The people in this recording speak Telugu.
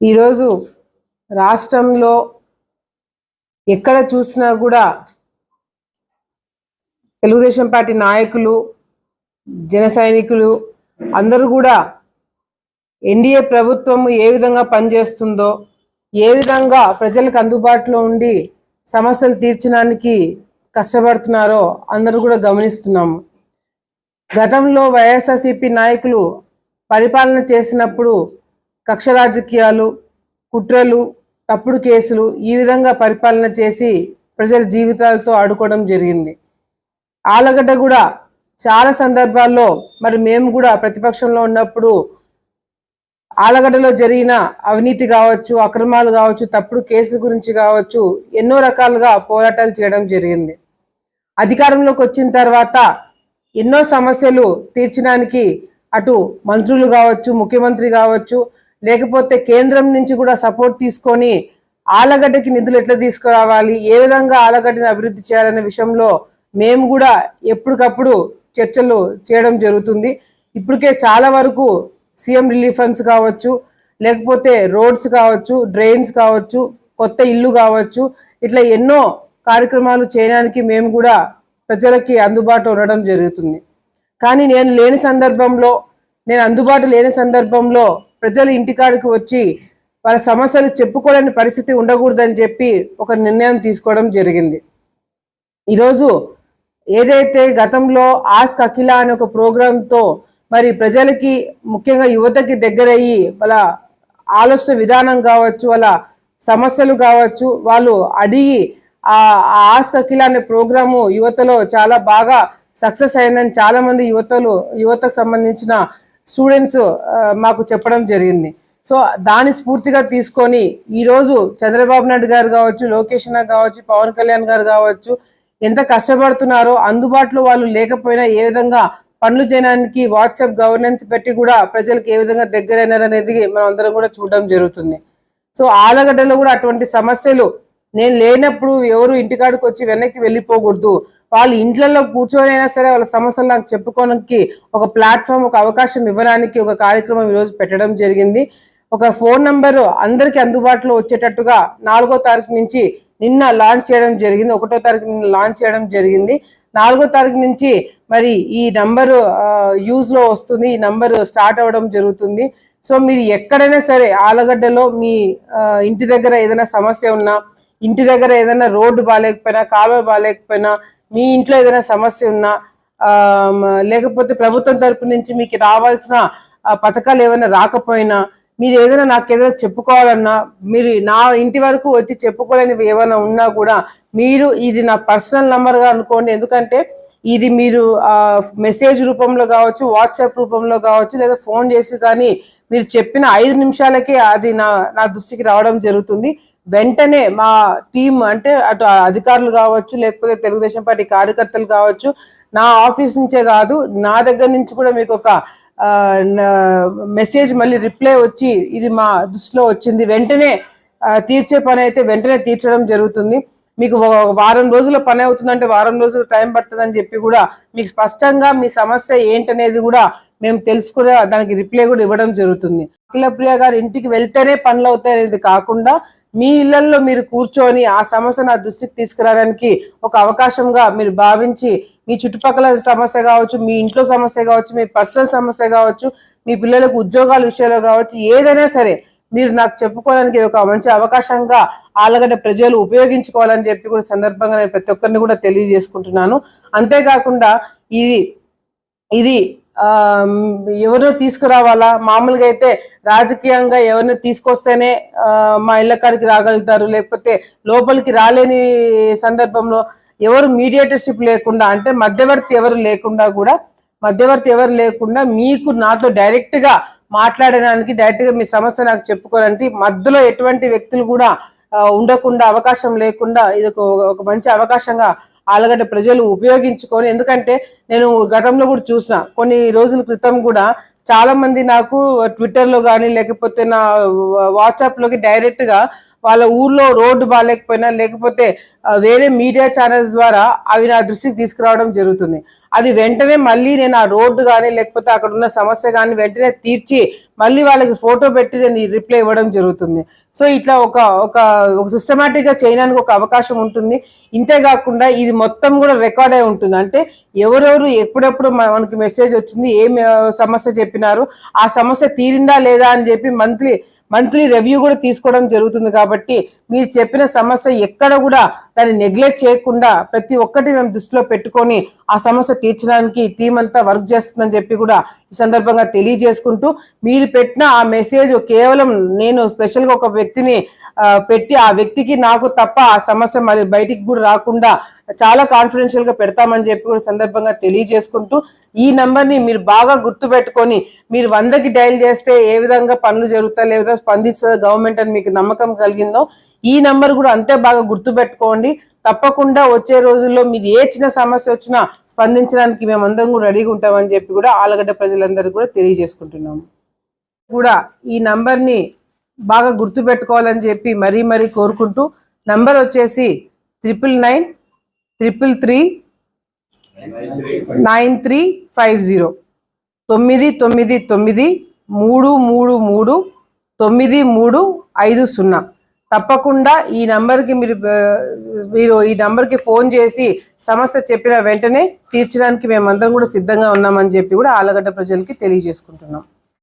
ఈరోజు రాష్ట్రంలో ఎక్కడ చూసినా కూడా తెలుగుదేశం పార్టీ నాయకులు జన సైనికులు అందరూ కూడా ఎన్డీఏ ప్రభుత్వం ఏ విధంగా పనిచేస్తుందో ఏ విధంగా ప్రజలకు అందుబాటులో ఉండి సమస్యలు తీర్చడానికి కష్టపడుతున్నారో అందరూ కూడా గమనిస్తున్నాము గతంలో వైఎస్ఆర్సీపీ నాయకులు పరిపాలన చేసినప్పుడు కక్ష రాజకీయాలు కుట్రలు తప్పుడు కేసులు ఈ విధంగా పరిపాలన చేసి ప్రజల జీవితాలతో ఆడుకోవడం జరిగింది. ఆలగడ్డ కూడా చాలా సందర్భాల్లో మరి మేము కూడా ప్రతిపక్షంలో ఉన్నప్పుడు ఆలగడ్డలో జరిగిన అవినీతి కావచ్చు అక్రమాలు కావచ్చు తప్పుడు కేసుల గురించి కావచ్చు ఎన్నో రకాలుగా పోరాటాలు చేయడం జరిగింది. అధికారంలోకి వచ్చిన తర్వాత ఎన్నో సమస్యలు తీర్చడానికి అటు మంత్రులు కావచ్చు ముఖ్యమంత్రి కావచ్చు లేకపోతే కేంద్రం నుంచి కూడా సపోర్ట్ తీసుకొని ఆలగడ్డకి నిధులు ఎట్లా తీసుకురావాలి? ఏ విధంగా ఆలగడ్డని అభివృద్ధి చేయాలనే విషయంలో మేము కూడా ఎప్పటికప్పుడు చర్చలు చేయడం జరుగుతుంది. ఇప్పటికే చాలా వరకు సీఎం రిలీఫ్ ఫండ్స్ కావచ్చు లేకపోతే రోడ్స్ కావచ్చు డ్రైన్స్ కావచ్చు కొత్త ఇల్లు కావచ్చు ఇట్లా ఎన్నో కార్యక్రమాలు చేయడానికి మేము కూడా ప్రజలకి అందుబాటులో ఉండడం జరుగుతుంది. కానీ నేను లేని సందర్భంలో నేను అందుబాటు లేని సందర్భంలో ప్రజలు ఇంటికాడికి వచ్చి వాళ్ళ సమస్యలు చెప్పుకోలేని పరిస్థితి ఉండకూడదని చెప్పి ఒక నిర్ణయం తీసుకోవడం జరిగింది. ఈరోజు ఏదైతే గతంలో ఆస్క్ అఖిల అనే ఒక ప్రోగ్రాంతో మరి ప్రజలకి ముఖ్యంగా యువతకి దగ్గరయ్యి వాళ్ళ ఆలోచన విధానం కావచ్చు వాళ్ళ సమస్యలు కావచ్చు వాళ్ళు అడిగి ఆ ఆస్క్ అఖిల అనే ప్రోగ్రాము యువతలో చాలా బాగా సక్సెస్ అయిందని చాలామంది యువతలు యువతకు సంబంధించిన స్టూడెంట్స్ మాకు చెప్పడం జరిగింది. సో దాని స్ఫూర్తిగా తీసుకొని ఈరోజు చంద్రబాబు నాయుడు గారు కావచ్చు లోకేష్ కావచ్చు పవన్ కళ్యాణ్ గారు కావచ్చు ఎంత కష్టపడుతున్నారో అందుబాటులో వాళ్ళు లేకపోయినా ఏ విధంగా పనులు చేయడానికి వాట్సాప్ గవర్నెన్స్ పెట్టి కూడా ప్రజలకు ఏ విధంగా దగ్గరైనారనేది మనం అందరం కూడా చూడడం జరుగుతుంది. సో ఆలగడ్డలో కూడా అటువంటి సమస్యలు నేను లేనప్పుడు ఎవరు ఇంటికాడికి వచ్చి వెనక్కి వెళ్ళిపోకూడదు. వాళ్ళు ఇంట్లలో కూర్చోనైనా సరే వాళ్ళ సమస్యలు నాకు చెప్పుకోవడానికి ఒక ప్లాట్ఫామ్ ఒక అవకాశం ఇవ్వడానికి ఒక కార్యక్రమం ఈరోజు పెట్టడం జరిగింది. ఒక ఫోన్ నంబరు అందరికి అందుబాటులో వచ్చేటట్టుగా నాలుగో తారీఖు నుంచి నిన్న లాంచ్ చేయడం జరిగింది. ఒకటో తారీఖు నిన్న లాంచ్ చేయడం జరిగింది. నాలుగో తారీఖు నుంచి మరి ఈ నంబరు యూజ్లో వస్తుంది. ఈ నంబరు స్టార్ట్ అవ్వడం జరుగుతుంది. సో మీరు ఎక్కడైనా సరే ఆలగడ్డలో మీ ఇంటి దగ్గర ఏదైనా సమస్య ఉన్నా ఇంటి దగ్గర ఏదైనా రోడ్డు బాగాలేకపోయినా కాలువ బాగాలేకపోయినా మీ ఇంట్లో ఏదైనా సమస్య ఉన్నా లేకపోతే ప్రభుత్వం తరపు నుంచి మీకు రావాల్సిన పథకాలు ఏమైనా రాకపోయినా మీరు ఏదైనా నాకు ఏదైనా చెప్పుకోవాలన్నా మీరు నా ఇంటి వరకు వచ్చి చెప్పుకోలేనివి ఏమైనా ఉన్నా కూడా మీరు ఇది నా పర్సనల్ నంబర్గా అనుకోండి. ఎందుకంటే ఇది మీరు మెసేజ్ రూపంలో కావచ్చు వాట్సాప్ రూపంలో కావచ్చు లేదా ఫోన్ చేసి కానీ మీరు చెప్పిన ఐదు నిమిషాలకే అది నా నా దృష్టికి రావడం జరుగుతుంది. వెంటనే మా టీం అంటే అటు అధికారులు కావచ్చు లేకపోతే తెలుగుదేశం పార్టీ కార్యకర్తలు కావచ్చు నా ఆఫీస్ నుంచే కాదు నా దగ్గర నుంచి కూడా మీకు ఒక మెసేజ్ మళ్ళీ రిప్లై వచ్చి ఇది మా దృష్టిలో వచ్చింది. వెంటనే తీర్చే పని అయితే వెంటనే తీర్చడం జరుగుతుంది. మీకు వారం రోజుల పని అవుతుందంటే వారం రోజులు టైం పడుతుందని చెప్పి కూడా మీకు స్పష్టంగా మీ సమస్య ఏంటనేది కూడా మేము తెలుసుకునే దానికి రిప్లై కూడా ఇవ్వడం జరుగుతుంది. అఖిలప్రియ గారు ఇంటికి వెళ్తేనే పనులు అవుతాయి అనేది కాకుండా మీ ఇళ్ళలో మీరు కూర్చొని ఆ సమస్య నా దృష్టికి తీసుకురావడానికి ఒక అవకాశంగా మీరు భావించి మీ చుట్టుపక్కల సమస్య కావచ్చు మీ ఇంట్లో సమస్య కావచ్చు మీ పర్సనల్ సమస్య కావచ్చు మీ పిల్లలకు ఉద్యోగాల విషయంలో కావచ్చు ఏదైనా సరే మీరు నాకు చెప్పుకోవడానికి ఒక మంచి అవకాశంగా ఆలగడ్డ ప్రజలు ఉపయోగించుకోవాలని చెప్పి కూడా సందర్భంగా నేను ప్రతి ఒక్కరిని కూడా తెలియజేసుకుంటున్నాను. అంతేకాకుండా ఇది ఇది ఎవరు ఎవరినో తీసుకురావాలా? మామూలుగా అయితే రాజకీయంగా ఎవరిని తీసుకొస్తేనే మా ఇళ్ళకాడికి రాగలుగుతారు. లేకపోతే లోపలికి రాలేని సందర్భంలో ఎవరు మీడియేటర్షిప్ లేకుండా అంటే మధ్యవర్తి ఎవరు లేకుండా కూడా మధ్యవర్తి ఎవరు లేకుండా మీకు నాతో డైరెక్ట్గా మాట్లాడడానికి డైరెక్ట్గా మీ సమస్య నాకు చెప్పుకోరంటే మధ్యలో ఎటువంటి వ్యక్తులు కూడా ఉండకుండా అవకాశం లేకుండా ఇది ఒక ఒక మంచి అవకాశంగా ఆలగడ్డ ప్రజలు ఉపయోగించుకొని ఎందుకంటే నేను గతంలో కూడా చూసిన కొన్ని రోజుల క్రితం కూడా చాలా మంది నాకు ట్విట్టర్లో కానీ లేకపోతే నా వాట్సాప్లోకి డైరెక్ట్గా వాళ్ళ ఊర్లో రోడ్డు బాగాలేకపోయినా లేకపోతే వేరే మీడియా ఛానల్స్ ద్వారా అవి నా దృష్టికి తీసుకురావడం జరుగుతుంది. అది వెంటనే మళ్ళీ నేను ఆ రోడ్డు కానీ లేకపోతే అక్కడ ఉన్న సమస్య కానీ వెంటనే తీర్చి మళ్ళీ వాళ్ళకి ఫోటో పెట్టి నేను రిప్లై ఇవ్వడం జరుగుతుంది. సో ఇట్లా ఒక ఒక ఒక సిస్టమేటిక్గా చేయడానికి ఒక అవకాశం ఉంటుంది. ఇంతే కాకుండా ఇది మొత్తం కూడా రికార్డ్ అయి ఉంటుంది. అంటే ఎవరెవరు ఎప్పుడెప్పుడు మనకి మెసేజ్ వచ్చింది ఏం సమస్య చెప్పినారు ఆ సమస్య తీరిందా లేదా అని చెప్పి మంత్లీ మంత్లీ రివ్యూ కూడా తీసుకోవడం జరుగుతుంది కాబట్టి మీరు చెప్పిన సమస్య ఎక్కడ కూడా దాన్ని నెగ్లెక్ట్ చేయకుండా ప్రతి ఒక్కటి మేము దృష్టిలో పెట్టుకొని ఆ సమస్య తీర్చడానికి టీం అంతా వర్క్ చేస్తుందని చెప్పి కూడా ఈ సందర్భంగా తెలియజేసుకుంటూ మీరు పెట్టిన ఆ మెసేజ్ కేవలం నేను స్పెషల్గా ఒక వ్యక్తిని పెట్టి ఆ వ్యక్తికి నాకు తప్ప ఆ సమస్య మరి బయటికి కూడా రాకుండా చాలా కాన్ఫిడెన్షియల్గా పెడతామని చెప్పి కూడా సందర్భంగా తెలియజేసుకుంటూ ఈ నంబర్ని మీరు బాగా గుర్తు పెట్టుకొని మీరు వందకి డైల్ చేస్తే ఏ విధంగా పనులు జరుగుతాయి ఏ విధంగా స్పందిస్తుంది గవర్నమెంట్ అని మీకు నమ్మకం కలిగిందో ఈ నంబర్ కూడా అంతే బాగా గుర్తు పెట్టుకోండి తప్పకుండా వచ్చే రోజుల్లో మీరు ఏ చిన్న సమస్య వచ్చినా స్పందించడానికి మేమందరం కూడా రెడీగా ఉంటామని చెప్పి కూడా ఆలగడ్డ ప్రజలందరికీ కూడా తెలియజేసుకుంటున్నాము. కూడా ఈ నంబర్ని బాగా గుర్తుపెట్టుకోవాలని చెప్పి మరీ మరీ కోరుకుంటూ నంబర్ వచ్చేసి triple nine triple three nine three five zero తొమ్మిది తొమ్మిది తొమ్మిది మూడు మూడు మూడు తొమ్మిది మూడు ఐదు సున్నా. తప్పకుండా ఈ నంబర్కి మీరు మీరు ఈ నంబర్కి ఫోన్ చేసి సమస్య చెప్పిన వెంటనే తీర్చడానికి మేమందరం కూడా సిద్ధంగా ఉన్నామని చెప్పి కూడా ఆలగడ్డ ప్రజలకి తెలియజేసుకుంటున్నాం.